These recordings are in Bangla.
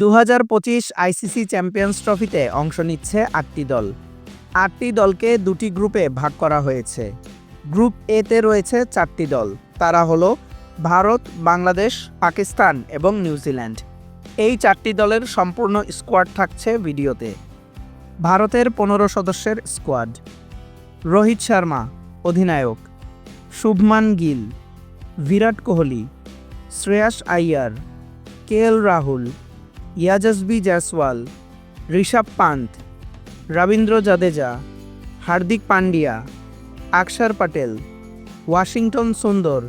দু হাজার পঁচিশ আইসিসি চ্যাম্পিয়ন্স ট্রফিতে অংশ নিচ্ছে আটটি দল। আটটি দলকে দুটি গ্রুপে ভাগ করা হয়েছে। গ্রুপ এতে রয়েছে চারটি দল। তারা হলো ভারত, বাংলাদেশ, পাকিস্তান এবং নিউজিল্যান্ড এই চারটি দলের সম্পূর্ণ স্কোয়াড থাকছে ভিডিওতে। ভারতের পনেরো সদস্যের স্কোয়াড। রোহিত শর্মা, অধিনায়ক। শুভমান গিল। বিরাট কোহলি। শ্রেয়াস আইয়ার। কে এল রাহুল। ইয়াজসবি জয়সওয়াল, ঋষভ পান্ত, রবীন্দ্র জাদেজা, হার্দিক পান্ডিয়া অক্ষর পটেল, ওয়াশিংটন সুন্দর,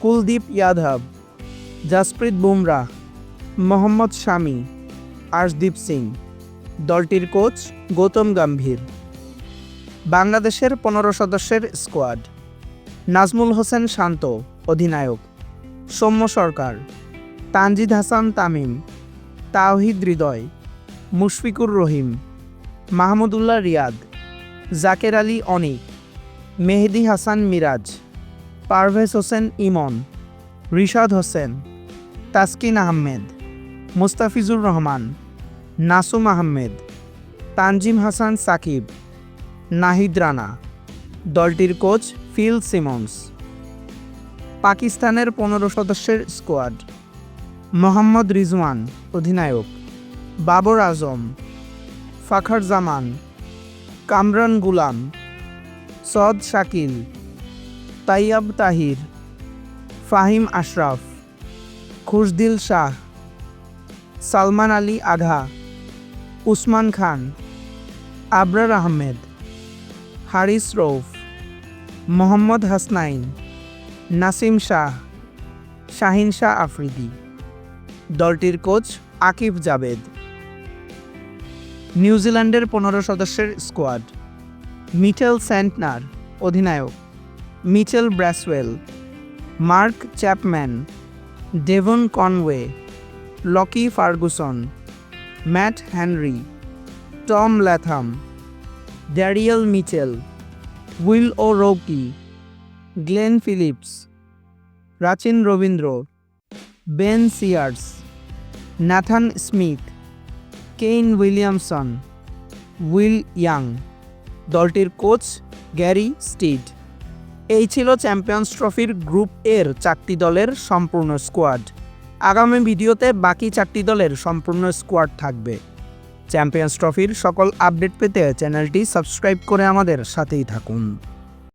কুলদীপ যাদব, জসপ্রীত বুমরাহ, মোহাম্মদ শামি, আর্শদীপ সিং। দলটির কোচ গৌতম গম্ভীর। বাংলাদেশের পনেরো সদস্যের স্কোয়াড। নাজমুল হোসেন শান্ত, অধিনায়ক। সৌম্য সরকার। তানজিদ হাসান তামিম। তাওহিদ হৃদয়, মুশফিকুর রহিম, মাহমুদুল্লাহ রিয়াদ, জাকের আলী অনিক মেহেদি হাসান মিরাজ, পারভেজ হোসেন ইমন, রিশাদ হোসেন, তাসকিন আহমেদ, মুস্তাফিজুর রহমান, নাসুম আহমেদ, তানজিম হাসান সাকিব, নাহিদ রানা, দলটির কোচ ফিল সিমন্স। পাকিস্তানের পনেরো সদস্যের স্কোয়াড। মোহাম্মদ রিজওয়ান, অধিনায়ক। বাবর আজম ফাখার জামান কামরান গুলাম, সদ শাকিল। তাইয়াব তাহির, ফাহিম আশরাফ। খুশদিল শাহ, সালমান আলী আঘা উসমান খান, আবরার আহমেদ। হারিস রৌফ, মোহাম্মদ হাসনাইন, নাসিম শাহ, শাহিন শাহ আফ্রিদি। দলটির কোচ আকিব জাবেদ নিউজিল্যান্ডের পনেরো সদস্যের স্কোয়াড। মিটেল স্যান্টনার অধিনায়ক। Mitchell Bracewell. Mark Chapman. Devon Conway. Lockie Ferguson. Matt Henry Tom Latham. Daryl Mitchell. Will O'Rourke. Glenn Phillips. Rachin Ravindra. Ben Sears. Nathan Smith Kane Williamson Will Young দলটির কোচ গ্যারি স্টিড এই ছিল চ্যাম্পিয়ন্স ট্রফির গ্রুপ এর চারটি দলের সম্পূর্ণ স্কোয়াড আগামী ভিডিওতে বাকি চারটি দলের সম্পূর্ণ স্কোয়াড থাকবে। চ্যাম্পিয়ন্স ট্রফির সকল আপডেট পেতে চ্যানেলটি সাবস্ক্রাইব করে আমাদের সাথেই থাকুন।